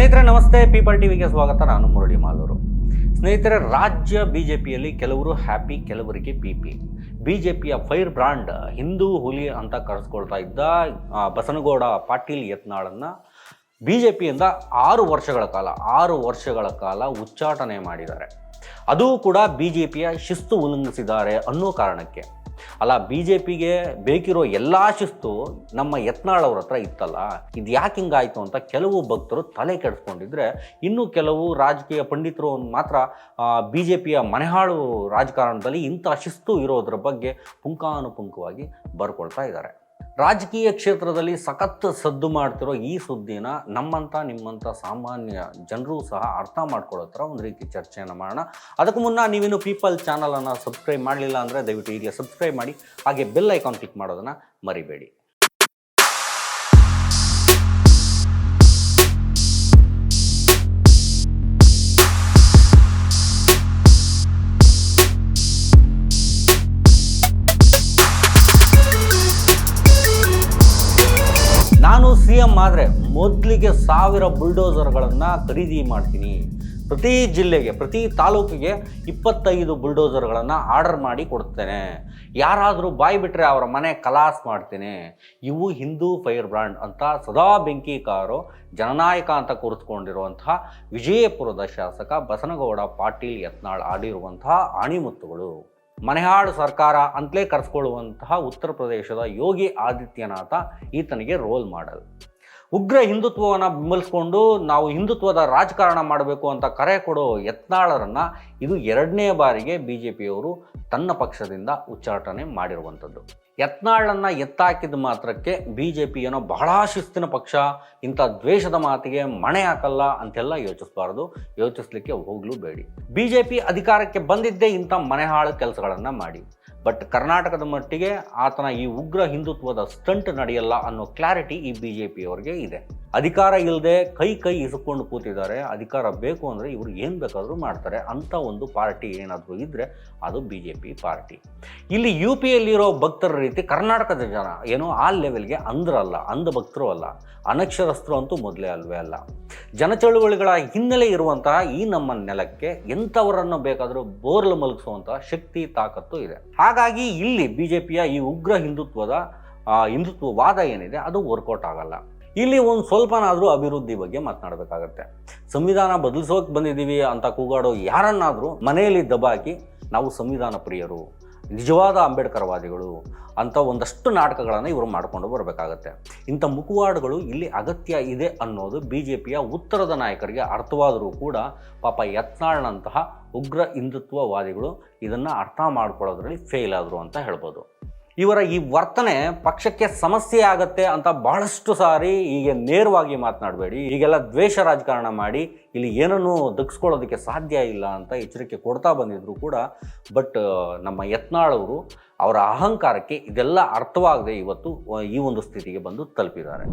ಸ್ನೇಹಿತರೆ, ನಮಸ್ತೆ. ಪೀಪಲ್ ಟಿವಿಗೆ ಸ್ವಾಗತ. ನಾನು ಮುರಳಿ ಮಾಲೂರು. ಸ್ನೇಹಿತರೆ, ರಾಜ್ಯ ಬಿ ಜೆ ಪಿಯಲ್ಲಿ ಕೆಲವರು ಹ್ಯಾಪಿ ಕೆಲವರಿಗೆ ಪಿ ಪಿ ಬಿ ಜೆ ಪಿಯ ಫೈರ್ ಬ್ರಾಂಡ್ ಹಿಂದೂ ಹುಲಿ ಅಂತ ಕರೆಸ್ಕೊಳ್ತಾ ಇದ್ದ ಬಸನಗೌಡ ಪಾಟೀಲ್ ಯತ್ನಾಳನ್ನು ಬಿ ಜೆ ಪಿಯಿಂದ ಆರು ವರ್ಷಗಳ ಕಾಲ, ಆರು ವರ್ಷಗಳ ಕಾಲ ಉಚ್ಚಾಟನೆ ಮಾಡಿದ್ದಾರೆ. ಅದು ಕೂಡ ಬಿ ಜೆ ಪಿಯ ಶಿಸ್ತು ಉಲ್ಲಂಘಿಸಿದ್ದಾರೆ ಅನ್ನೋ ಕಾರಣಕ್ಕೆ. ಅಲ್ಲ ಬಿ ಜೆ ಪಿಗೆ ಬೇಕಿರೋ ಎಲ್ಲ ಶಿಸ್ತು ನಮ್ಮ ಯತ್ನಾಳ್ ಅವ್ರ ಹತ್ರ ಇತ್ತಲ್ಲ? ಇದು ಯಾಕೆ ಹಿಂಗಾಯಿತು ಅಂತ ಕೆಲವು ಭಕ್ತರು ತಲೆ ಕೆಡಿಸ್ಕೊಂಡಿದ್ರೆ ಇನ್ನು ಕೆಲವು ರಾಜಕೀಯ ಪಂಡಿತರು ಮಾತ್ರ ಬಿ ಜೆ ಪಿಯ ಮನೆಹಾಳು ರಾಜಕಾರಣದಲ್ಲಿ ಇಂಥ ಶಿಸ್ತು ಇರೋದ್ರ ಬಗ್ಗೆ ಪುಂಕಾನುಪುಂಕವಾಗಿ ಬರ್ಕೊಳ್ತಾ ಇದ್ದಾರೆ. ರಾಜಕೀಯ ಕ್ಷೇತ್ರದಲ್ಲಿ ಸಖತ್ ಸದ್ದು ಮಾಡ್ತಿರೋ ಈ ಸುದ್ದಿನ ನಮ್ಮಂಥ ನಿಮ್ಮಂಥ ಸಾಮಾನ್ಯ ಜನರು ಸಹ ಅರ್ಥ ಮಾಡ್ಕೊಳ್ಳೋ ಥರ ಒಂದು ರೀತಿ ಚರ್ಚೆಯನ್ನು ಮಾಡೋಣ. ಅದಕ್ಕೂ ಮುನ್ನ ನೀವೇನು ಪೀಪಲ್ ಚಾನಲನ್ನು ಸಬ್ಸ್ಕ್ರೈಬ್ ಮಾಡಲಿಲ್ಲ ಅಂದರೆ ದಯವಿಟ್ಟು ಈಗ ಸಬ್ಸ್ಕ್ರೈಬ್ ಮಾಡಿ. ಹಾಗೆ ಬೆಲ್ ಐಕಾನ್ ಕ್ಲಿಕ್ ಮಾಡೋದನ್ನು ಮರಿಬೇಡಿ. ಎಂ ಆದರೆ ಮೊದಲಿಗೆ ಸಾವಿರ ಬುಲ್ಡೋಸರ್ಗಳನ್ನು ಖರೀದಿ ಮಾಡ್ತೀನಿ. ಪ್ರತಿ ಜಿಲ್ಲೆಗೆ, ಪ್ರತಿ ತಾಲೂಕಿಗೆ ಇಪ್ಪತ್ತೈದು ಬುಲ್ಡೋಸರ್ಗಳನ್ನು ಆರ್ಡರ್ ಮಾಡಿ ಕೊಡ್ತೇನೆ. ಯಾರಾದರೂ ಬಾಯಿ ಬಿಟ್ಟರೆ ಅವರ ಮನೆ ಕಲಾಸ್ ಮಾಡ್ತೇನೆ. ಇವು ಹಿಂದೂ ಫೈರ್ ಬ್ರಾಂಡ್ ಅಂತ ಸದಾ ಬೆಂಕಿ ಕಾರು, ಜನನಾಯಕ ಅಂತ ಕೂರಿಸ್ಕೊಂಡಿರುವಂತಹ ವಿಜಯಪುರದ ಶಾಸಕ ಬಸನಗೌಡ ಪಾಟೀಲ್ ಯತ್ನಾಳ್ ಆಡಿರುವಂತಹ ಆಣಿಮುತ್ತುಗಳು. ಮನೆಹಾಡು ಸರ್ಕಾರ ಅಂತಲೇ ಕರೆಸ್ಕೊಳ್ಳುವಂತಹ ಉತ್ತರ ಪ್ರದೇಶದ ಯೋಗಿ ಆದಿತ್ಯನಾಥ ಈತನಿಗೆ ರೋಲ್ ಮಾಡಲ್. ಉಗ್ರ ಹಿಂದುತ್ವವನ್ನು ಬೆಂಬಲಿಸ್ಕೊಂಡು ನಾವು ಹಿಂದುತ್ವದ ರಾಜಕಾರಣ ಮಾಡಬೇಕು ಅಂತ ಕರೆ ಕೊಡೋ ಯತ್ನಾಳರನ್ನು ಇದು ಎರಡನೇ ಬಾರಿಗೆ ಬಿ ಜೆ ಪಿಯವರು ತನ್ನ ಪಕ್ಷದಿಂದ ಉಚ್ಚಾಟನೆ ಮಾಡಿರುವಂಥದ್ದು. ಯತ್ನಾಳನ್ನು ಎತ್ತಾಕಿದ ಮಾತ್ರಕ್ಕೆ ಬಿ ಜೆ ಪಿ ಏನೋ ಬಹಳ ಶಿಸ್ತಿನ ಪಕ್ಷ, ಇಂಥ ದ್ವೇಷದ ಮಾತಿಗೆ ಮಣೆ ಹಾಕಲ್ಲ ಅಂತೆಲ್ಲ ಯೋಚಿಸಬಾರ್ದು. ಯೋಚಿಸ್ಲಿಕ್ಕೆ ಹೋಗ್ಲೂ ಬೇಡಿ. ಬಿ ಜೆ ಪಿ ಅಧಿಕಾರಕ್ಕೆ ಬಂದಿದ್ದೇ ಇಂಥ ಮನೆಹಾಳು ಕೆಲಸಗಳನ್ನು ಮಾಡಿ. ಬಟ್ ಕರ್ನಾಟಕದ ಮಟ್ಟಿಗೆ ಆತನ ಈ ಉಗ್ರ ಹಿಂದುತ್ವದ ಸ್ಟಂಟ್ ನಡೆಯಲ್ಲ ಅನ್ನೋ ಕ್ಲಾರಿಟಿ ಈ ಬಿ ಜೆ ಪಿಯವರಿಗೆ ಇದೆ. ಅಧಿಕಾರ ಇಲ್ಲದೆ ಕೈ ಕೈ ಇಸ್ಕೊಂಡು ಕೂತಿದ್ದಾರೆ. ಅಧಿಕಾರ ಬೇಕು ಅಂದರೆ ಇವರು ಏನು ಬೇಕಾದರೂ ಮಾಡ್ತಾರೆ. ಅಂಥ ಒಂದು ಪಾರ್ಟಿ ಏನಾದರೂ ಇದ್ದರೆ ಅದು ಬಿ ಜೆ ಪಿ ಪಾರ್ಟಿ. ಇಲ್ಲಿ ಯು ಪಿಯಲ್ಲಿರೋ ಭಕ್ತರ ರೀತಿ ಕರ್ನಾಟಕದ ಜನ ಏನೋ ಆ ಲೆವೆಲ್ಗೆ ಅಂದ್ರಲ್ಲ ಅಂಧ ಭಕ್ತರು ಅಲ್ಲ. ಅನಕ್ಷರಸ್ಥರು ಅಂತೂ ಮೊದಲೇ ಅಲ್ವೇ ಅಲ್ಲ. ಜನ ಚಳುವಳಿಗಳ ಹಿನ್ನೆಲೆ ಇರುವಂತಹ ಈ ನಮ್ಮ ನೆಲಕ್ಕೆ ಎಂಥವರನ್ನು ಬೇಕಾದರೂ ಬೋರ್ಲು ಮಲಗಿಸುವಂತಹ ಶಕ್ತಿ, ತಾಕತ್ತು ಇದೆ. ಹಾಗಾಗಿ ಇಲ್ಲಿ ಬಿ ಜೆ ಪಿಯ ಈ ಉಗ್ರ ಹಿಂದುತ್ವದ ಹಿಂದುತ್ವವಾದ ಏನಿದೆ ಅದು ವರ್ಕೌಟ್ ಆಗಲ್ಲ. ಇಲ್ಲಿ ಒಂದು ಸ್ವಲ್ಪನಾದರೂ ಅಭಿವೃದ್ಧಿ ಬಗ್ಗೆ ಮಾತನಾಡಬೇಕಾಗತ್ತೆ. ಸಂವಿಧಾನ ಬದಲಿಸೋಕೆ ಬಂದಿದ್ದೀವಿ ಅಂತ ಕೂಗಾಡೋ ಯಾರನ್ನಾದರೂ ಮನೆಯಲ್ಲಿ ದಬಾಕಿ ನಾವು ಸಂವಿಧಾನ ಪ್ರಿಯರು, ನಿಜವಾದ ಅಂಬೇಡ್ಕರ್ವಾದಿಗಳು ಅಂತ ಒಂದಷ್ಟು ನಾಟಕಗಳನ್ನು ಇವರು ಮಾಡಿಕೊಂಡು ಬರಬೇಕಾಗತ್ತೆ. ಇಂಥ ಮುಖವಾಡಗಳು ಇಲ್ಲಿ ಅಗತ್ಯ ಇದೆ ಅನ್ನೋದು ಬಿ ಜೆ ಪಿಯ ಉತ್ತರದ ನಾಯಕರಿಗೆ ಅರ್ಥವಾದರೂ ಕೂಡ ಪಾಪ ಯತ್ನಾಳ್ನಂತಹ ಉಗ್ರ ಹಿಂದುತ್ವವಾದಿಗಳು ಇದನ್ನು ಅರ್ಥ ಮಾಡ್ಕೊಳ್ಳೋದ್ರಲ್ಲಿ ಫೇಲ್ ಆದರು ಅಂತ ಹೇಳ್ಬೋದು. ಇವರ ಈ ವರ್ತನೆ ಪಕ್ಷಕ್ಕೆ ಸಮಸ್ಯೆ ಆಗತ್ತೆ ಅಂತ ಬಹಳಷ್ಟು ಸಾರಿ ಹೀಗೆ ನೇರವಾಗಿ ಮಾತನಾಡಬೇಡಿ. ಈಗೆಲ್ಲ ದ್ವೇಷ ರಾಜಕಾರಣ ಮಾಡಿ ಇಲ್ಲಿ ಏನನ್ನೂ ದಕ್ಸ್ಕೊಳ್ಳೋದಕ್ಕೆ ಸಾಧ್ಯ ಇಲ್ಲ ಅಂತ ಎಚ್ಚರಿಕೆ ಕೊಡ್ತಾ ಬಂದಿದ್ರು ಕೂಡ. ಬಟ್ ನಮ್ಮ ಯತ್ನಾಳವರು ಅವರ ಅಹಂಕಾರಕ್ಕೆ ಇದೆಲ್ಲ ಅರ್ಥವಾಗದೆ ಇವತ್ತು ಈ ಒಂದು ಸ್ಥಿತಿಗೆ ಬಂದು ತಲುಪಿದ್ದಾರೆ.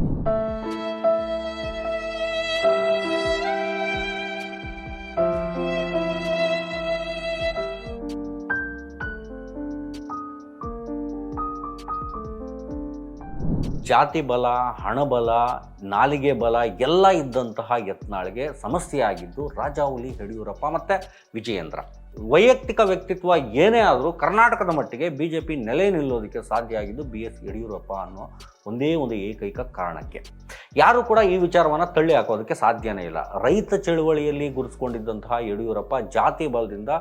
ಜಾತಿ ಬಲ ಹಣಬಲ ನಾಲಿಗೆ ಬಲ ಎಲ್ಲ ಇದ್ದಂತಹ ಯತ್ನಾಳಿಗೆ ಸಮಸ್ಯೆ ಆಗಿದ್ದು ರಾಜಾಹುಲಿ ಯಡಿಯೂರಪ್ಪ ಮತ್ತು ವಿಜಯೇಂದ್ರ. ವೈಯಕ್ತಿಕ ವ್ಯಕ್ತಿತ್ವ ಏನೇ ಆದರೂ ಕರ್ನಾಟಕದ ಮಟ್ಟಿಗೆ ಬಿ ಜೆ ಪಿ ನೆಲೆ ನಿಲ್ಲೋದಕ್ಕೆ ಸಾಧ್ಯ ಆಗಿದ್ದು ಬಿ ಎಸ್ ಯಡಿಯೂರಪ್ಪ ಅನ್ನೋ ಒಂದೇ ಒಂದು ಏಕೈಕ ಕಾರಣಕ್ಕೆ. ಯಾರು ಕೂಡ ಈ ವಿಚಾರವನ್ನು ತಳ್ಳಿ ಹಾಕೋದಕ್ಕೆ ಸಾಧ್ಯನೇ ಇಲ್ಲ. ರೈತ ಚಳುವಳಿಯಲ್ಲಿ ಗುರುತಿಸ್ಕೊಂಡಿದ್ದಂತಹ ಯಡಿಯೂರಪ್ಪ ಜಾತಿ ಬಲದಿಂದ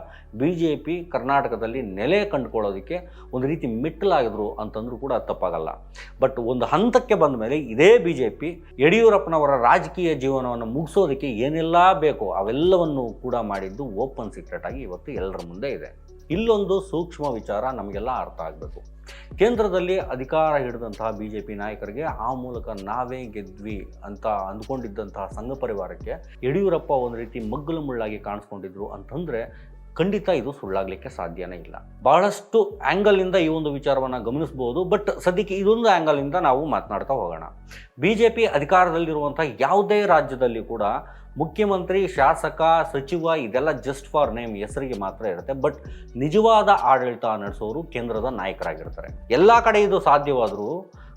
ಬಿ ಜೆ ಪಿ ಕರ್ನಾಟಕದಲ್ಲಿ ನೆಲೆ ಕಂಡುಕೊಳ್ಳೋದಕ್ಕೆ ಒಂದು ರೀತಿ ಮೆಟ್ಟಲಾಗಿದ್ರು ಅಂತಂದ್ರೂ ಕೂಡ ತಪ್ಪಾಗಲ್ಲ. ಬಟ್ ಒಂದು ಹಂತಕ್ಕೆ ಬಂದ ಮೇಲೆ ಇದೇ ಬಿ ಜೆ ಪಿ ಯಡಿಯೂರಪ್ಪನವರ ರಾಜಕೀಯ ಜೀವನವನ್ನು ಮುಗಿಸೋದಕ್ಕೆ ಏನೆಲ್ಲ ಬೇಕೋ ಅವೆಲ್ಲವನ್ನು ಕೂಡ ಮಾಡಿದ್ದು ಓಪನ್ ಸೀಕ್ರೆಟ್ ಆಗಿ ಇವತ್ತು ಎಲ್ಲರ ಮುಂದೆ ಇದೆ. ಇಲ್ಲೊಂದು ಸೂಕ್ಷ್ಮ ವಿಚಾರ ನಮಗೆಲ್ಲ ಅರ್ಥ ಆಗಬೇಕು. ಕೇಂದ್ರದಲ್ಲಿ ಅಧಿಕಾರ ಹಿಡಿದಂತಹ ಬಿ ಜೆ ಪಿ ನಾಯಕರಿಗೆ ಆ ಮೂಲಕ ನಾವೇ ಗೆದ್ವಿ ಅಂತ ಅಂದ್ಕೊಂಡಿದ್ದಂತಹ ಸಂಘ ಪರಿವಾರಕ್ಕೆ ಯಡಿಯೂರಪ್ಪ ಒಂದು ರೀತಿ ಮಗ್ಗಲು ಮುಳ್ಳಾಗಿ ಕಾಣಿಸ್ಕೊಂಡಿದ್ರು ಅಂತಂದರೆ ಖಂಡಿತ ಇದು ಸುಳ್ಳಾಗಲಿಕ್ಕೆ ಸಾಧ್ಯನೇ ಇಲ್ಲ. ಬಹಳಷ್ಟು ಆ್ಯಂಗಲಿಂದ ಈ ಒಂದು ವಿಚಾರವನ್ನು ಗಮನಿಸ್ಬೋದು, ಬಟ್ ಸದ್ಯಕ್ಕೆ ಇದೊಂದು ಆ್ಯಂಗಲಿಂದ ನಾವು ಮಾತನಾಡ್ತಾ ಹೋಗೋಣ. ಬಿ ಜೆ ಪಿ ಅಧಿಕಾರದಲ್ಲಿರುವಂಥ ಯಾವುದೇ ರಾಜ್ಯದಲ್ಲಿ ಕೂಡ ಮುಖ್ಯಮಂತ್ರಿ, ಶಾಸಕ, ಸಚಿವ ಇದೆಲ್ಲ ಜಸ್ಟ್ ಫಾರ್ ನೇಮ್ ಹೆಸರಿಗೆ ಮಾತ್ರ ಇರುತ್ತೆ. ಬಟ್ ನಿಜವಾದ ಆಡಳಿತ ನಡೆಸೋರು ಕೇಂದ್ರದ ನಾಯಕರಾಗಿರ್ತಾರೆ. ಎಲ್ಲ ಕಡೆ ಇದು ಸಾಧ್ಯವಾದರೂ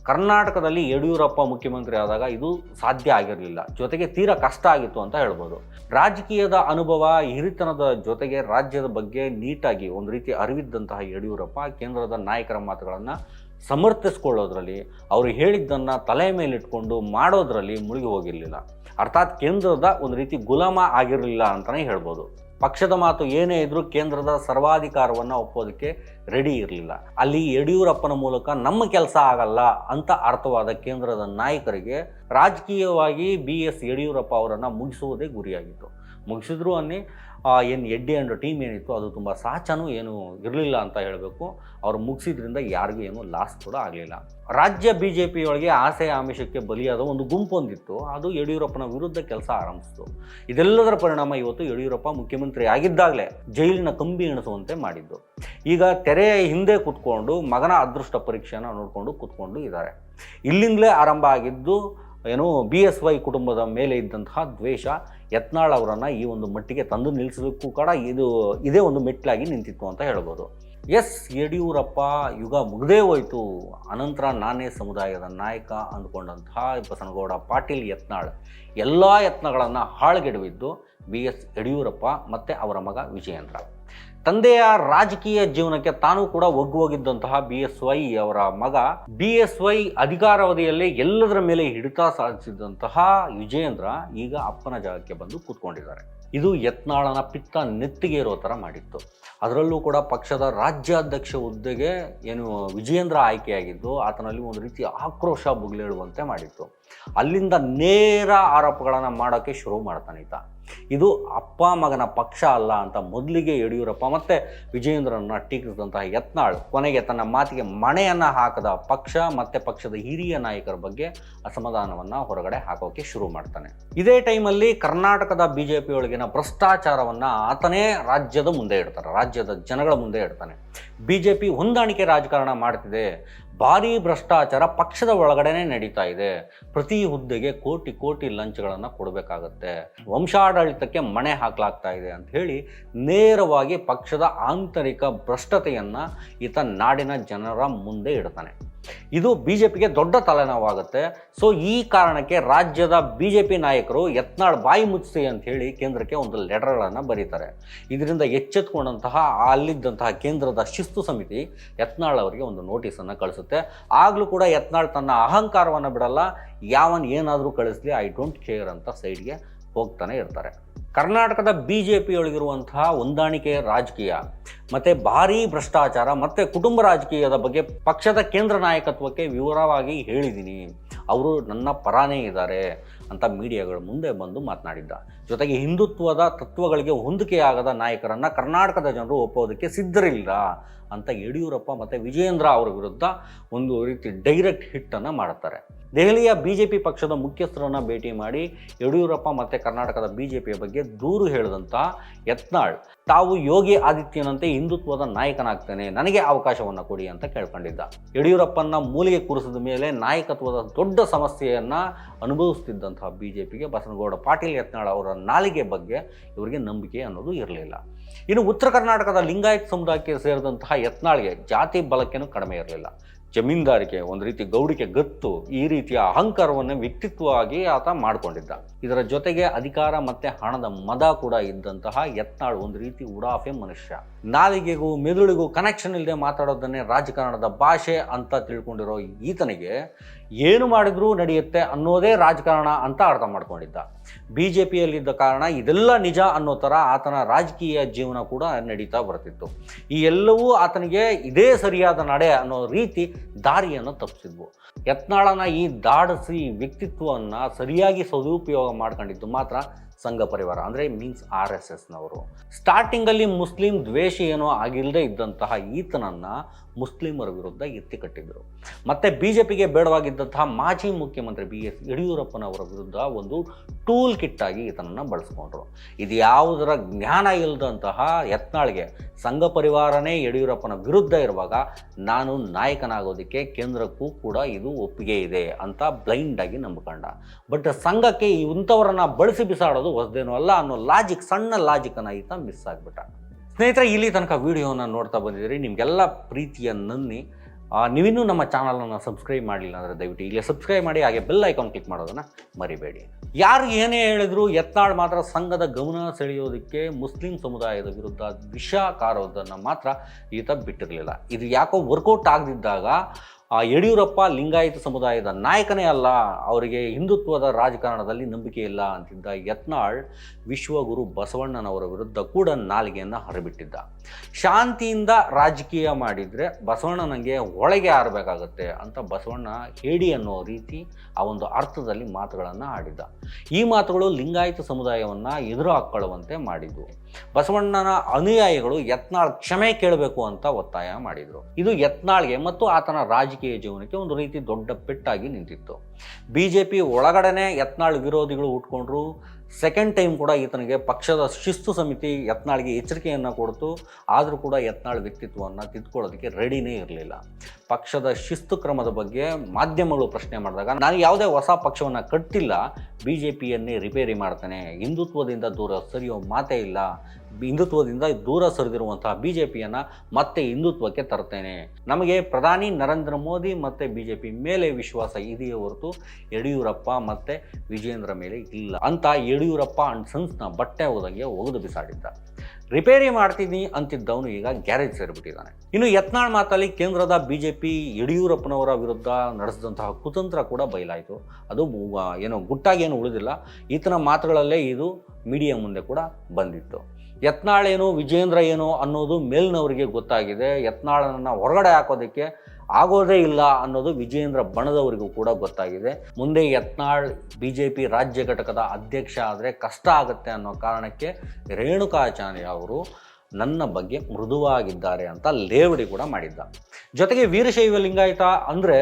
ಕರ್ನಾಟಕದಲ್ಲಿ ಯಡಿಯೂರಪ್ಪ ಮುಖ್ಯಮಂತ್ರಿ ಆದಾಗ ಇದು ಸಾಧ್ಯ ಆಗಿರಲಿಲ್ಲ. ಜೊತೆಗೆ ತೀರಾ ಕಷ್ಟ ಆಗಿತ್ತು ಅಂತ ಹೇಳ್ಬೋದು. ರಾಜಕೀಯದ ಅನುಭವ, ಹಿರಿತನದ ಜೊತೆಗೆ ರಾಜ್ಯದ ಬಗ್ಗೆ ನೀಟಾಗಿ ಒಂದು ರೀತಿ ಅರಿವಿದ್ದಂತಹ ಯಡಿಯೂರಪ್ಪ ಕೇಂದ್ರದ ನಾಯಕರ ಮಾತುಗಳನ್ನು ಸಮರ್ಥಿಸ್ಕೊಳ್ಳೋದ್ರಲ್ಲಿ, ಅವರು ಹೇಳಿದ್ದನ್ನು ತಲೆ ಮೇಲಿಟ್ಕೊಂಡು ಮಾಡೋದ್ರಲ್ಲಿ ಮುಳುಗಿ ಹೋಗಿರಲಿಲ್ಲ. ಅರ್ಥಾತ್ ಕೇಂದ್ರದ ಒಂದು ರೀತಿ ಗುಲಾಮ ಆಗಿರಲಿಲ್ಲ ಅಂತಲೇ ಹೇಳ್ಬೋದು. ಪಕ್ಷದ ಮಾತು ಏನೇ ಇದ್ರೂ ಕೇಂದ್ರದ ಸರ್ವಾಧಿಕಾರವನ್ನು ಒಪ್ಪೋದಕ್ಕೆ ರೆಡಿ ಇರಲಿಲ್ಲ. ಅಲ್ಲಿ ಯಡಿಯೂರಪ್ಪನ ಮೂಲಕ ನಮ್ಮ ಕೆಲಸ ಆಗಲ್ಲ ಅಂತ ಅರ್ಥವಾದ ಕೇಂದ್ರದ ನಾಯಕರಿಗೆ ರಾಜಕೀಯವಾಗಿ ಬಿ ಎಸ್ ಯಡಿಯೂರಪ್ಪ ಅವರನ್ನು ಮುಗಿಸುವುದೇ ಗುರಿಯಾಗಿತ್ತು. ಮುಗಿಸಿದ್ರು ಅನ್ನಿ ಏನು ಎಡ್ಡಿ ಅಂಡ್ ಟೀಮ್ ಏನಿತ್ತು ಅದು ತುಂಬ ಸಾಚನೂ ಏನು ಇರಲಿಲ್ಲ ಅಂತ ಹೇಳಬೇಕು. ಅವರು ಮುಗಿಸಿದ್ರಿಂದ ಯಾರಿಗೂ ಏನು ಲಾಸ್ ಕೂಡ ಆಗಲಿಲ್ಲ. ರಾಜ್ಯ ಬಿ ಜೆ ಪಿಯೊಳಗೆ ಆಸೆ ಆಮಿಷಕ್ಕೆ ಬಲಿಯಾದ ಒಂದು ಗುಂಪೊಂದಿತ್ತು ಅದು ಯಡಿಯೂರಪ್ಪನ ವಿರುದ್ಧ ಕೆಲಸ ಆರಂಭಿಸಿತು. ಇದೆಲ್ಲದರ ಪರಿಣಾಮ ಇವತ್ತು ಯಡಿಯೂರಪ್ಪ ಮುಖ್ಯಮಂತ್ರಿ ಆಗಿದ್ದಾಗಲೇ ಜೈಲಿನ ಕಂಬಿ ಎಣಿಸುವಂತೆ ಮಾಡಿದ್ದು. ಈಗ ತೆರೆಯ ಹಿಂದೆ ಕುತ್ಕೊಂಡು ಮಗನ ಅದೃಷ್ಟ ಪರೀಕ್ಷೆಯನ್ನು ನೋಡಿಕೊಂಡು ಕೂತ್ಕೊಂಡು ಇದ್ದಾರೆ. ಇಲ್ಲಿಂದಲೇ ಆರಂಭ ಆಗಿದ್ದು ಏನು ಬಿ ಎಸ್ ವೈ ಕುಟುಂಬದ ಮೇಲೆ ಇದ್ದಂತಹ ದ್ವೇಷ ಯತ್ನಾಳ್ ಅವರನ್ನು ಈ ಒಂದು ಮಟ್ಟಿಗೆ ತಂದು ನಿಲ್ಲಿಸೋದಕ್ಕೂ ಕೂಡ ಇದು ಇದೇ ಒಂದು ಮೆಟ್ಲಾಗಿ ನಿಂತಿತ್ತು ಅಂತ ಹೇಳ್ಬೋದು. ಎಸ್, ಯಡಿಯೂರಪ್ಪ ಯುಗ ಮುಗದೇ ಹೋಯಿತು. ಅನಂತರ ನಾನೇ ಸಮುದಾಯದ ನಾಯಕ ಅಂದ್ಕೊಂಡಂತಹ ಬಸನಗೌಡ ಪಾಟೀಲ್ ಯತ್ನಾಳ್ ಎಲ್ಲ ಯತ್ನಗಳನ್ನು ಹಾಳ್ಗೆಡವಿದ್ದು ಬಿ ಎಸ್ ಯಡಿಯೂರಪ್ಪ ಮತ್ತು ಅವರ ಮಗ ವಿಜಯೇಂದ್ರ. ತಂದೆಯ ರಾಜಕೀಯ ಜೀವನಕ್ಕೆ ತಾನು ಕೂಡ ಒಗ್ಗೋಗಿದ್ದಂತಹ ಬಿ ಎಸ್ ವೈ ಅವರ ಮಗ, ಬಿ ಎಸ್ ವೈ ಅಧಿಕಾರಾವಧಿಯಲ್ಲಿ ಎಲ್ಲದರ ಮೇಲೆ ಹಿಡಿತ ಸಾಧಿಸಿದಂತಹ ವಿಜಯೇಂದ್ರ ಈಗ ಅಪ್ಪನ ಜಾಗಕ್ಕೆ ಬಂದು ಕೂತ್ಕೊಂಡಿದ್ದಾರೆ. ಇದು ಯತ್ನಾಳನ ಪಿತ್ತ ನೆತ್ತಿಗೆ ಇರೋ ಥರ ಮಾಡಿತ್ತು. ಅದರಲ್ಲೂ ಕೂಡ ಪಕ್ಷದ ರಾಜ್ಯಾಧ್ಯಕ್ಷ ಹುದ್ದೆಗೆ ಏನು ವಿಜಯೇಂದ್ರ ಆಯ್ಕೆಯಾಗಿದ್ದು, ಆತನಲ್ಲಿ ಒಂದು ರೀತಿ ಆಕ್ರೋಶ ಬುಗ್ಲೇಳುವಂತೆ ಮಾಡಿತ್ತು. ಅಲ್ಲಿಂದ ನೇರ ಆರೋಪಗಳನ್ನು ಮಾಡೋಕ್ಕೆ ಶುರು ಮಾಡ್ತಾನೆ ಈತ. ಇದು ಅಪ್ಪ ಮಗನ ಪಕ್ಷ ಅಲ್ಲ ಅಂತ ಮೊದಲಿಗೆ ಯಡಿಯೂರಪ್ಪ ಮತ್ತು ವಿಜಯೇಂದ್ರನ ಟೀಕಿಸಿದಂತಹ ಯತ್ನಾಳ್ ಕೊನೆಗೆ ತನ್ನ ಮಾತಿಗೆ ಮಣೆಯನ್ನು ಹಾಕದ ಪಕ್ಷ, ಮತ್ತು ಪಕ್ಷದ ಹಿರಿಯ ನಾಯಕರ ಬಗ್ಗೆ ಅಸಮಾಧಾನವನ್ನು ಹೊರಗಡೆ ಹಾಕೋಕೆ ಶುರು ಮಾಡ್ತಾನೆ. ಇದೇ ಟೈಮಲ್ಲಿ ಕರ್ನಾಟಕದ ಬಿ ಜೆ ಪಿಯೊಳಗಿನ ಭ್ರಷ್ಟಾಚಾರವನ್ನು ಆತನೇ ರಾಜ್ಯದ ಮುಂದೆ ಇಡ್ತಾರೆ, ರಾಜ್ಯದ ಜನಗಳ ಮುಂದೆ ಇಡ್ತಾನೆ. ಬಿ ಜೆ ಪಿ ಹೊಂದಾಣಿಕೆ ರಾಜಕಾರಣ ಮಾಡ್ತಿದೆ ಭಾರೀ ಭ್ರಷ್ಟಾಚಾರ ಪಕ್ಷದ ಒಳಗಡೆನೆ ನಡೀತಾ ಇದೆ. ಪ್ರತಿ ಹುದ್ದೆಗೆ ಕೋಟಿ ಕೋಟಿ ಲಂಚ್ಗಳನ್ನು ಕೊಡಬೇಕಾಗತ್ತೆ. ವಂಶಾಡಳಿತಕ್ಕೆ ಮಣೆ ಹಾಕಲಾಗ್ತಾ ಇದೆ ಅಂತ ಹೇಳಿ ನೇರವಾಗಿ ಪಕ್ಷದ ಆಂತರಿಕ ಭ್ರಷ್ಟತೆಯನ್ನು ಈತ ನಾಡಿನ ಜನರ ಮುಂದೆ ಇಡ್ತಾನೆ. ಇದು ಬಿ ಜೆ ಪಿಗೆ ದೊಡ್ಡ ತಲೆನೋವಾಗುತ್ತೆ. ಸೊ ಈ ಕಾರಣಕ್ಕೆ ರಾಜ್ಯದ ಬಿ ಜೆ ಪಿ ನಾಯಕರು ಯತ್ನಾಳ್ ಬಾಯಿ ಮುಚ್ಚಿಸಿ ಅಂತ ಹೇಳಿ ಕೇಂದ್ರಕ್ಕೆ ಒಂದು ಲೆಟರ್ಗಳನ್ನು ಬರೀತಾರೆ. ಇದರಿಂದ ಎಚ್ಚೆತ್ಕೊಂಡಂತಹ ಅಲ್ಲಿದ್ದಂತಹ ಕೇಂದ್ರದ ಶಿಸ್ತು ಸಮಿತಿ ಯತ್ನಾಳ್ ಅವರಿಗೆ ಒಂದು ನೋಟಿಸನ್ನು ಕಳಿಸುತ್ತೆ. ಆಗಲೂ ಕೂಡ ಯತ್ನಾಳ್ ತನ್ನ ಅಹಂಕಾರವನ್ನು ಬಿಡಲ್ಲ. ಯಾವನ್ ಏನಾದರೂ ಕಳಿಸ್ಲಿ, ಐ ಡೋಂಟ್ ಕೇರ್ ಅಂತ ಸೈಡ್ಗೆ ಹೋಗ್ತಾನೆ ಇರ್ತಾರೆ. ಕರ್ನಾಟಕದ ಬಿ ಜೆ ಪಿಯೊಳಗಿರುವಂತಹ ಹೊಂದಾಣಿಕೆಯ ರಾಜಕೀಯ, ಮತ್ತು ಭಾರೀ ಭ್ರಷ್ಟಾಚಾರ, ಮತ್ತು ಕುಟುಂಬ ರಾಜಕೀಯದ ಬಗ್ಗೆ ಪಕ್ಷದ ಕೇಂದ್ರ ನಾಯಕತ್ವಕ್ಕೆ ವಿವರವಾಗಿ ಹೇಳಿದ್ದೀನಿ. ಅವರು ನನ್ನ ಪರಾನೇ ಇದ್ದಾರೆ. ಅಂತ ಮೀಡಿಯಾಗಳ ಮುಂದೆ ಬಂದು ಮಾತನಾಡಿದ್ದ. ಜೊತೆಗೆ ಹಿಂದುತ್ವದ ತತ್ವಗಳಿಗೆ ಹೊಂದಿಕೆಯಾಗದ ನಾಯಕರನ್ನು ಕರ್ನಾಟಕದ ಜನರು ಒಪ್ಪೋದಕ್ಕೆ ಸಿದ್ಧರಿಲ್ಲ ಅಂತ ಯಡಿಯೂರಪ್ಪ ಮತ್ತು ವಿಜಯೇಂದ್ರ ಅವರ ವಿರುದ್ಧ ಒಂದು ರೀತಿ ಡೈರೆಕ್ಟ್ ಹಿಟ್ಟನ್ನು ಮಾಡುತ್ತಾರೆ ದೆಹಲಿಯ ಬಿ ಜೆ ಪಿ ಪಕ್ಷದ ಮುಖ್ಯಸ್ಥರನ್ನು ಭೇಟಿ ಮಾಡಿ ಯಡಿಯೂರಪ್ಪ ಮತ್ತು ಕರ್ನಾಟಕದ ಬಿ ಜೆ ಪಿಯ ಬಗ್ಗೆ ದೂರು ಹೇಳಿದಂಥ ಯತ್ನಾಳ್, ತಾವು ಯೋಗಿ ಆದಿತ್ಯನಂತೆ ಹಿಂದುತ್ವದ ನಾಯಕನಾಗ್ತೇನೆ, ನನಗೆ ಅವಕಾಶವನ್ನು ಕೊಡಿ ಅಂತ ಕೇಳ್ಕೊಂಡಿದ್ದ. ಯಡಿಯೂರಪ್ಪನ ಮೂಲಿಗೆ ಕೂರಿಸಿದ ಮೇಲೆ ನಾಯಕತ್ವದ ದೊಡ್ಡ ಸಮಸ್ಯೆಯನ್ನು ಅನುಭವಿಸ್ತಿದ್ದಂತಹ ಬಿ ಜೆ ಪಿಗೆ ಬಸನಗೌಡ ಪಾಟೀಲ್ ಯತ್ನಾಳ್ ಅವರ ನಾಲಿಗೆ ಬಗ್ಗೆ ಇವರಿಗೆ ನಂಬಿಕೆ ಅನ್ನೋದು ಇರಲಿಲ್ಲ. ಇನ್ನು ಉತ್ತರ ಕರ್ನಾಟಕದ ಲಿಂಗಾಯತ್ ಸಮುದಾಯಕ್ಕೆ ಸೇರಿದಂತಹ ಯತ್ನಾಳ್ಗೆ ಜಾತಿ ಬಲಕ್ಕೇನು ಕಡಿಮೆ ಇರಲಿಲ್ಲ. ಜಮೀನ್ದಾರಿಕೆ, ಒಂದು ರೀತಿ ಗೌಡಿಕೆ ಗತ್ತು ಈ ರೀತಿಯ ಅಹಂಕಾರವನ್ನು ವ್ಯಕ್ತಿತ್ವವಾಗಿ ಆತ ಮಾಡಿಕೊಂಡಿದ್ದ. ಇದರ ಜೊತೆಗೆ ಅಧಿಕಾರ ಮತ್ತೆ ಹಣದ ಮದ ಕೂಡ ಇದ್ದಂತಹ ಯತ್ನಾಳ್ ಒಂದು ರೀತಿ ಉಡಾಫೆ ಮನುಷ್ಯ. ನಾಲಿಗೆಗೂ ಮೆದುಳಿಗೂ ಕನೆಕ್ಷನ್ ಇಲ್ಲದೆ ಮಾತಾಡೋದನ್ನೇ ರಾಜಕಾರಣದ ಭಾಷೆ ಅಂತ ತಿಳ್ಕೊಂಡಿರೋ ಈತನಿಗೆ ಏನು ಮಾಡಿದ್ರೂ ನಡೆಯುತ್ತೆ ಅನ್ನೋದೇ ರಾಜಕಾರಣ ಅಂತ ಅರ್ಥ ಮಾಡ್ಕೊಂಡಿದ್ದ. ಬಿ ಜೆ ಪಿಯಲ್ಲಿದ್ದ ಕಾರಣ ಇದೆಲ್ಲ ನಿಜ ಅನ್ನೋ ಥರ ಆತನ ರಾಜಕೀಯ ಜೀವನ ಕೂಡ ನಡೀತಾ ಬರ್ತಿತ್ತು. ಈ ಎಲ್ಲವೂ ಆತನಿಗೆ ಇದೇ ಸರಿಯಾದ ನಡೆ ಅನ್ನೋ ರೀತಿ ದಾರಿಯನ್ನು ತಪ್ಪಿಸಿದ್ವು. ಯತ್ನಾಳನ ಈ ದಾಡಸಿ ವ್ಯಕ್ತಿತ್ವವನ್ನು ಸರಿಯಾಗಿ ಸದುಪಯೋಗ ಮಾಡ್ಕೊಂಡಿದ್ದು ಮಾತ್ರ ಸಂಘ ಪರಿವಾರ, ಅಂದರೆ ಮೀನ್ಸ್ ಆರ್ ಎಸ್ ಎಸ್ನವರು. ಸ್ಟಾರ್ಟಿಂಗಲ್ಲಿ ಮುಸ್ಲಿಂ ದ್ವೇಷ ಏನೋ ಆಗಿಲ್ಲದೆ ಇದ್ದಂತಹ ಈತನನ್ನು ಮುಸ್ಲಿಮರ ವಿರುದ್ಧ ಎತ್ತಿ ಕಟ್ಟಿದ್ರು ಮತ್ತು ಬಿ ಜೆ ಪಿಗೆ ಬೇಡವಾಗಿದ್ದಂತಹ ಮಾಜಿ ಮುಖ್ಯಮಂತ್ರಿ ಬಿ ಎಸ್ ಯಡಿಯೂರಪ್ಪನವರ ವಿರುದ್ಧ ಒಂದು ಟೂಲ್ ಕಿಟ್ ಆಗಿ ಈತನನ್ನು ಬಳಸ್ಕೊಂಡ್ರು. ಇದು ಯಾವುದರ ಜ್ಞಾನ ಇಲ್ಲದಂತಹ ಯತ್ನಾಳ್ಗೆ. ಸಂಘ ಪರಿವಾರನೇ ಯಡಿಯೂರಪ್ಪನ ವಿರುದ್ಧ ಇರುವಾಗ ನಾನು ನಾಯಕನಾಗೋದಕ್ಕೆ ಕೇಂದ್ರಕ್ಕೂ ಕೂಡ ಇದು ಒಪ್ಪಿಗೆ ಇದೆ ಅಂತ ಬ್ಲೈಂಡಾಗಿ ನಂಬಿಕೊಂಡ. ಬಟ್ ಸಂಘಕ್ಕೆ ಇಂಥವರನ್ನು ಬಳಸಿ ಬಿಸಾಡೋದು ಹೊಸದೇನೂ ಅಲ್ಲ ಅನ್ನೋ ಲಾಜಿಕ್ ಸಣ್ಣ ಲಾಜಿಕನ್ನು ಈತ ಮಿಸ್ ಆಗಿಬಿಟ್ಟ. ಸ್ನೇಹಿತರೆ, ಇಲ್ಲಿ ತನಕ ವಿಡಿಯೋನ ನೋಡ್ತಾ ಬಂದಿದ್ದೀರಿ. ನಿಮಗೆಲ್ಲ ಪ್ರೀತಿಯ ನನ್ನಿ. ನೀವಿನ್ನೂ ನಮ್ಮ ಚಾನಲನ್ನು ಸಬ್ಸ್ಕ್ರೈಬ್ ಮಾಡಲಿಲ್ಲ ಅಂದರೆ ದಯವಿಟ್ಟು ಇಲ್ಲಿ ಸಬ್ಸ್ಕ್ರೈಬ್ ಮಾಡಿ, ಹಾಗೆ ಬೆಲ್ ಐಕಾನ್ ಕ್ಲಿಕ್ ಮಾಡೋದನ್ನು ಮರಿಬೇಡಿ. ಯಾರು ಏನೇ ಹೇಳಿದ್ರು ಯತ್ನಾಳ್ ಮಾತ್ರ ಸಂಘದ ಗಮನ ಸೆಳೆಯೋದಕ್ಕೆ ಮುಸ್ಲಿಂ ಸಮುದಾಯದ ವಿರುದ್ಧ ವಿಷ ಕಾರೋದನ್ನು ಮಾತ್ರ ಈತ ಬಿಟ್ಟಿರಲಿಲ್ಲ. ಇದು ಯಾಕೋ ವರ್ಕೌಟ್ ಆಗದಿದ್ದಾಗ ಆ ಯಡಿಯೂರಪ್ಪ ಲಿಂಗಾಯತ ಸಮುದಾಯದ ನಾಯಕನೇ ಅಲ್ಲ, ಅವರಿಗೆ ಹಿಂದುತ್ವದ ರಾಜಕಾರಣದಲ್ಲಿ ನಂಬಿಕೆ ಇಲ್ಲ ಅಂತಿದ್ದ ಯತ್ನಾಳ್ ವಿಶ್ವಗುರು ಬಸವಣ್ಣನವರ ವಿರುದ್ಧ ಕೂಡ ನಾಲಿಗೆಯನ್ನು ಹರಿಬಿಟ್ಟಿದ್ದ. ಶಾಂತಿಯಿಂದ ರಾಜಕೀಯ ಮಾಡಿದರೆ ಬಸವಣ್ಣನಿಗೆ ಒಳಗೆ ಆರಬೇಕಾಗತ್ತೆ ಅಂತ ಬಸವಣ್ಣ ಹೇಳಿ ಅನ್ನೋ ರೀತಿ ಆ ಒಂದು ಅರ್ಥದಲ್ಲಿ ಮಾತುಗಳನ್ನು ಆಡಿದ್ದ. ಈ ಮಾತುಗಳು ಲಿಂಗಾಯತ ಸಮುದಾಯವನ್ನು ಎದುರು ಹಾಕ್ಕೊಳ್ಳುವಂತೆ ಮಾಡಿದ್ವು ಬಸವಣ್ಣನ ಅನುಯಾಯಿಗಳು ಯತ್ನಾಳ್ ಕ್ಷಮೆ ಕೇಳಬೇಕು ಅಂತ ಒತ್ತಾಯ ಮಾಡಿದರು. ಇದು ಯತ್ನಾಳ್ಗೆ ಮತ್ತು ಆತನ ರಾಜಕೀಯ ಜೀವನಕ್ಕೆ ಒಂದು ರೀತಿ ದೊಡ್ಡ ಪೆಟ್ಟಾಗಿ ನಿಂತಿತ್ತು. ಬಿ ಜೆ ಪಿ ಒಳಗಡೆನೆ ಯತ್ನಾಳ್ ವಿರೋಧಿಗಳು ಉಟ್ಕೊಂಡ್ರು. ಸೆಕೆಂಡ್ ಟೈಮ್ ಕೂಡ ಈತನಿಗೆ ಪಕ್ಷದ ಶಿಸ್ತು ಸಮಿತಿ ಯತ್ನಾಳ್ಗೆ ಎಚ್ಚರಿಕೆಯನ್ನು ಕೊಡ್ತು. ಆದರೂ ಕೂಡ ಯತ್ನಾಳ್ ವ್ಯಕ್ತಿತ್ವವನ್ನು ತಿದ್ಕೊಳ್ಳೋದಕ್ಕೆ ರೆಡಿನೇ ಇರಲಿಲ್ಲ. ಪಕ್ಷದ ಶಿಸ್ತು ಕ್ರಮದ ಬಗ್ಗೆ ಮಾಧ್ಯಮಗಳು ಪ್ರಶ್ನೆ ಮಾಡಿದಾಗ, ನಾನು ಯಾವುದೇ ಹೊಸ ಪಕ್ಷವನ್ನು ಕಟ್ಟಿಲ್ಲ ಬಿ ಜೆ ಪಿಯನ್ನೇ ರಿಪೇರಿ ಮಾಡ್ತಾನೆ. ಹಿಂದುತ್ವದಿಂದ ದೂರ ಸರಿಯೋ ಮಾತೇ ಇಲ್ಲ. ಹಿಂದುತ್ವದಿಂದ ದೂರ ಸರಿದಿರುವಂತಹ ಬಿ ಜೆ ಪಿಯನ್ನು ಮತ್ತೆ ಹಿಂದುತ್ವಕ್ಕೆ ತರ್ತೇನೆ. ನಮಗೆ ಪ್ರಧಾನಿ ನರೇಂದ್ರ ಮೋದಿ ಮತ್ತು ಬಿ ಜೆ ಪಿ ಮೇಲೆ ವಿಶ್ವಾಸ ಇದೆಯೇ ಹೊರತು ಯಡಿಯೂರಪ್ಪ ಮತ್ತು ವಿಜೇಂದ್ರ ಮೇಲೆ ಇಲ್ಲ. ಅಂತ ಯಡಿಯೂರಪ್ಪ ಅಂಡ್ ಸನ್ಸ್ನ ಬಟ್ಟೆ ಹೋದಂಗೆ ಒಗೆದು ಬಿಸಾಡಿದ್ದ. ರಿಪೇರಿ ಮಾಡ್ತೀನಿ ಅಂತಿದ್ದವನು ಈಗ ಗ್ಯಾರೇಜ್ ಸೇರಿಬಿಟ್ಟಿದ್ದಾನೆ. ಇನ್ನು ಯತ್ನಾಳ್ ಮಾತಲ್ಲಿ ಕೇಂದ್ರದ ಬಿ ಜೆ ಪಿ ಯಡಿಯೂರಪ್ಪನವರ ವಿರುದ್ಧ ನಡೆಸಿದಂತಹ ಕುತಂತ್ರ ಕೂಡ ಬಯಲಾಯಿತು. ಅದು ಏನೋ ಗುಟ್ಟಾಗಿ ಏನು ಉಳಿದಿಲ್ಲ. ಈತನ ಮಾತುಗಳಲ್ಲೇ ಇದು ಮೀಡಿಯಾ ಮುಂದೆ ಕೂಡ ಬಂದಿತ್ತು. ಯತ್ನಾಳ್ ಏನು, ವಿಜೇಂದ್ರ ಏನು ಅನ್ನೋದು ಮೇಲಿನವರಿಗೆ ಗೊತ್ತಾಗಿದೆ. ಯತ್ನಾಳನನ್ನು ಹೊರಗಡೆ ಹಾಕೋದಕ್ಕೆ ಆಗೋದೇ ಇಲ್ಲ ಅನ್ನೋದು ವಿಜೇಂದ್ರ ಬಣದವರಿಗೂ ಕೂಡ ಗೊತ್ತಾಗಿದೆ. ಮುಂದೆ ಯತ್ನಾಳ್ ಬಿ ಜೆ ಪಿ ರಾಜ್ಯ ಘಟಕದ ಅಧ್ಯಕ್ಷ ಆದರೆ ಕಷ್ಟ ಆಗುತ್ತೆ ಅನ್ನೋ ಕಾರಣಕ್ಕೆ ರೇಣುಕಾಚಾರ್ಯ ಅವರು ನನ್ನ ಬಗ್ಗೆ ಮೃದುವಾಗಿದ್ದಾರೆ ಅಂತ ಲೇವಡಿ ಕೂಡ ಮಾಡಿದ್ದ. ಜೊತೆಗೆ ವೀರಶೈವ ಲಿಂಗಾಯತ ಅಂದರೆ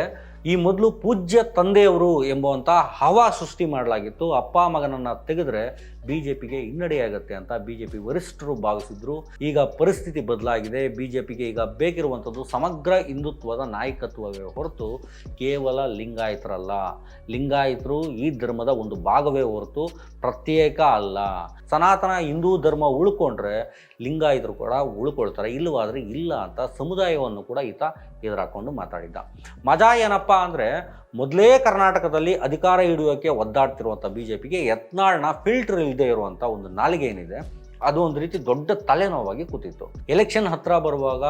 ಈ ಮೊದಲು ಪೂಜ್ಯ ತಂದೆಯವರು ಎಂಬುವಂಥ ಹವಾ ಸೃಷ್ಟಿ ಮಾಡಲಾಗಿತ್ತು. ಅಪ್ಪ ಮಗನನ್ನು ತೆಗೆದ್ರೆ ಬಿ ಜೆ ಪಿಗೆ ಹಿನ್ನಡೆಯಾಗತ್ತೆ ಅಂತ ಬಿಜೆಪಿ ವರಿಷ್ಠರು ಭಾವಿಸಿದ್ರು. ಈಗ ಪರಿಸ್ಥಿತಿ ಬದಲಾಗಿದೆ. ಬಿಜೆಪಿಗೆ ಈಗ ಬೇಕಿರುವಂಥದ್ದು ಸಮಗ್ರ ಹಿಂದುತ್ವದ ನಾಯಕತ್ವವೇ ಹೊರತು ಕೇವಲ ಲಿಂಗಾಯತರಲ್ಲ. ಲಿಂಗಾಯತರು ಈ ಧರ್ಮದ ಒಂದು ಭಾಗವೇ ಹೊರತು ಪ್ರತ್ಯೇಕ ಅಲ್ಲ. ಸನಾತನ ಹಿಂದೂ ಧರ್ಮ ಉಳ್ಕೊಂಡ್ರೆ ಲಿಂಗಾಯತರು ಕೂಡ ಉಳ್ಕೊಳ್ತಾರೆ. ಇಲ್ಲವಾದರೆ ಇಲ್ಲ ಅಂತ ಸಮುದಾಯವನ್ನು ಕೂಡ ಈತ ಎದುರಾಕೊಂಡು ಮಾತಾಡಿದ್ದ. ಮಜಾ ಏನಪ್ಪ ಅಂದರೆ ಮೊದಲೇ ಕರ್ನಾಟಕದಲ್ಲಿ ಅಧಿಕಾರ ಹಿಡಿಯೋಕ್ಕೆ ಒದ್ದಾಡ್ತಿರುವಂಥ ಬಿ ಜೆ ಪಿಗೆ ಯತ್ನಾಳ್ನ ಫಿಲ್ಟರ್ ಇಲ್ಲದೆ ಇರುವಂಥ ಒಂದು ನಾಲಿಗೆ ಏನಿದೆ ಅದು ಒಂದು ರೀತಿ ದೊಡ್ಡ ತಲೆನೋವಾಗಿ ಕೂತಿತ್ತು. ಎಲೆಕ್ಷನ್ ಹತ್ರ ಬರುವಾಗ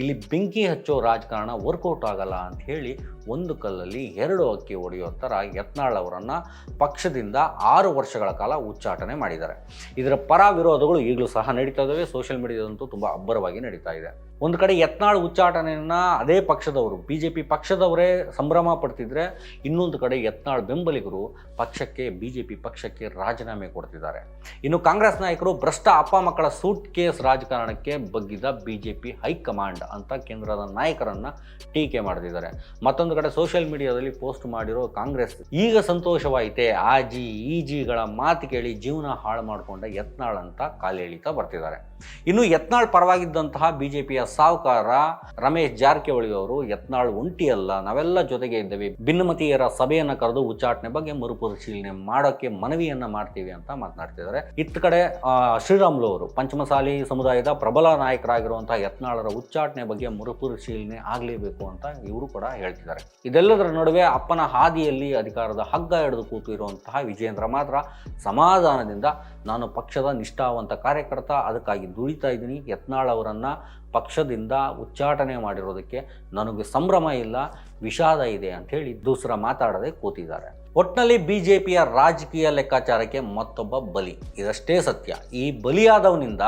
ಇಲ್ಲಿ ಬೆಂಕಿ ಹಚ್ಚೋ ರಾಜಕಾರಣ ವರ್ಕೌಟ್ ಆಗಲ್ಲ ಅಂತ ಹೇಳಿ ಒಂದು ಕಲ್ಲಲ್ಲಿ ಎರಡು ಅಕ್ಕಿ ಹೊಡೆಯೋ ಥರ ಯತ್ನಾಳ್ ಅವರನ್ನು ಪಕ್ಷದಿಂದ ಆರು ವರ್ಷಗಳ ಕಾಲ ಉಚ್ಚಾಟನೆ ಮಾಡಿದ್ದಾರೆ. ಇದರ ಪರ ವಿರೋಧಗಳು ಈಗಲೂ ಸಹ ನಡೀತಾ ಇದ್ದಾವೆ ಸೋಷಿಯಲ್ ಮೀಡಿಯಾದಂತೂ ತುಂಬ ಅಬ್ಬರವಾಗಿ ನಡೀತಾ ಇದೆ. ಒಂದು ಕಡೆ ಯತ್ನಾಳ್ ಉಚ್ಚಾಟನೆಯನ್ನು ಅದೇ ಪಕ್ಷದವರು ಬಿ ಜೆ ಪಿ ಪಕ್ಷದವರೇ ಸಂಭ್ರಮ ಪಡ್ತಿದ್ರೆ ಇನ್ನೊಂದು ಕಡೆ ಯತ್ನಾಳ್ ಬೆಂಬಲಿಗರು ಪಕ್ಷಕ್ಕೆ ಬಿ ಜೆ ಪಿ ಪಕ್ಷಕ್ಕೆ ರಾಜೀನಾಮೆ ಕೊಡ್ತಿದ್ದಾರೆ. ಇನ್ನು ಕಾಂಗ್ರೆಸ್ ನಾಯಕರು ಭ್ರಷ್ಟ ಅಪ್ಪ ಮಕ್ಕಳ ಸೂಟ್ ಕೇಸ್ ರಾಜಕಾರಣಕ್ಕೆ ಬಗ್ಗಿದ B J P high command ಅಂತ ಕೇಂದ್ರದ ನಾಯಕರನ್ನ ಟೀಕೆ ಮಾಡ್ತಿದ್ದಾರೆ. ಮತ್ತೊಂದು ಕಡೆ ಸೋಷಿಯಲ್ ಮೀಡಿಯಾದಲ್ಲಿ ಪೋಸ್ಟ್ ಮಾಡಿರೋ ಕಾಂಗ್ರೆಸ್ ಈಗ ಸಂತೋಷವಾಯಿತೆ ಆ ಜಿ ಈ ಜಿಗಳ ಮಾತು ಕೇಳಿ ಜೀವನ ಹಾಳು ಮಾಡಿಕೊಂಡ ಯತ್ನಾಳ್ ಅಂತ ಕಾಲೆಳೀತಾ ಬರ್ತಿದ್ದಾರೆ. ಇನ್ನು ಯತ್ನಾಳ್ ಪರವಾಗಿದ್ದಂತಹ ಬಿ ಜೆ ಪಿಯ ಸಾಹುಕಾರ ರಮೇಶ್ ಜಾರಕಿಹೊಳಿ ಅವರು, ಯತ್ನಾಳ್ ಒಂಟಿಯಲ್ಲ ನಾವೆಲ್ಲ ಜೊತೆಗೆ ಇದ್ದೇವೆ, ಭಿನ್ನಮತೀಯರ ಸಭೆಯನ್ನ ಕರೆದು ಉಚ್ಚಾಟನೆ ಬಗ್ಗೆ ಮರುಪರಿಶೀಲನೆ ಮಾಡೋಕ್ಕೆ ಮನವಿಯನ್ನ ಮಾಡ್ತೀವಿ ಅಂತ ಮಾತನಾಡ್ತಿದ್ದಾರೆ. ಇತ್ತ ಕಡೆ ಶ್ರೀರಾಮುಲು ಅವರು, ಪಂಚಮಸಾಲಿ ಸಮುದಾಯದ ಪ್ರಬಲ ನಾಯಕರಾಗಿರುವಂತಹ ಯತ್ನಾಳರ ಉಚ್ಚಾಟನೆ ಬಗ್ಗೆ ಮರುಪರಿಶೀಲನೆ ಆಗಲೇಬೇಕು ಅಂತ ಇವರು ಕೂಡ ಹೇಳ್ತಿದ್ದಾರೆ. ಇದೆಲ್ಲದರ ನಡುವೆ ಅಪ್ಪನ ಹಾದಿಯಲ್ಲಿ ಅಧಿಕಾರದ ಹಗ್ಗ ಹಿಡಿದು ಕೂತು ಇರುವಂತಹ ವಿಜೇಂದ್ರ ಮಾತ್ರ ಸಮಾಧಾನದಿಂದ, ನಾನು ಪಕ್ಷದ ನಿಷ್ಠಾವಂತ ಕಾರ್ಯಕರ್ತ, ಅದಕ್ಕಾಗಿ ದುಡಿತಾ ಇದ್ದೀನಿ. ಯತ್ನಾಳ್ ಅವರನ್ನು ಪಕ್ಷದಿಂದ ಉಚ್ಚಾಟನೆ ಮಾಡಿರೋದಕ್ಕೆ ನನಗೆ ಸಂಭ್ರಮ ಇಲ್ಲ, ವಿಷಾದ ಇದೆ ಅಂಥೇಳಿ ದೂಸರ ಮಾತಾಡದೆ ಕೂತಿದ್ದಾರೆ. ಒಟ್ಟಿನಲ್ಲಿ ಬಿ ಜೆ ಪಿಯ ರಾಜಕೀಯ ಲೆಕ್ಕಾಚಾರಕ್ಕೆ ಮತ್ತೊಬ್ಬ ಬಲಿ. ಇದಷ್ಟೇ ಸತ್ಯ. ಈ ಬಲಿಯಾದವನಿಂದ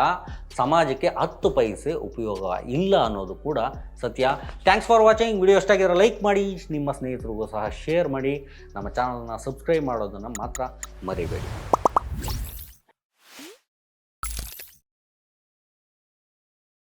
ಸಮಾಜಕ್ಕೆ ಹತ್ತು ಪೈಸೆ ಉಪಯೋಗ ಇಲ್ಲ ಅನ್ನೋದು ಕೂಡ ಸತ್ಯ. ಥ್ಯಾಂಕ್ಸ್ ಫಾರ್ ವಾಚಿಂಗ್ ವಿಡಿಯೋ ಇಷ್ಟಾಗಿರೋ ಲೈಕ್ ಮಾಡಿ, ನಿಮ್ಮ ಸ್ನೇಹಿತರಿಗೂ ಸಹ ಶೇರ್ ಮಾಡಿ. ನಮ್ಮ ಚಾನಲ್ನ ಸಬ್ಸ್ಕ್ರೈಬ್ ಮಾಡೋದನ್ನು ಮಾತ್ರ ಮರಿಬೇಡಿ.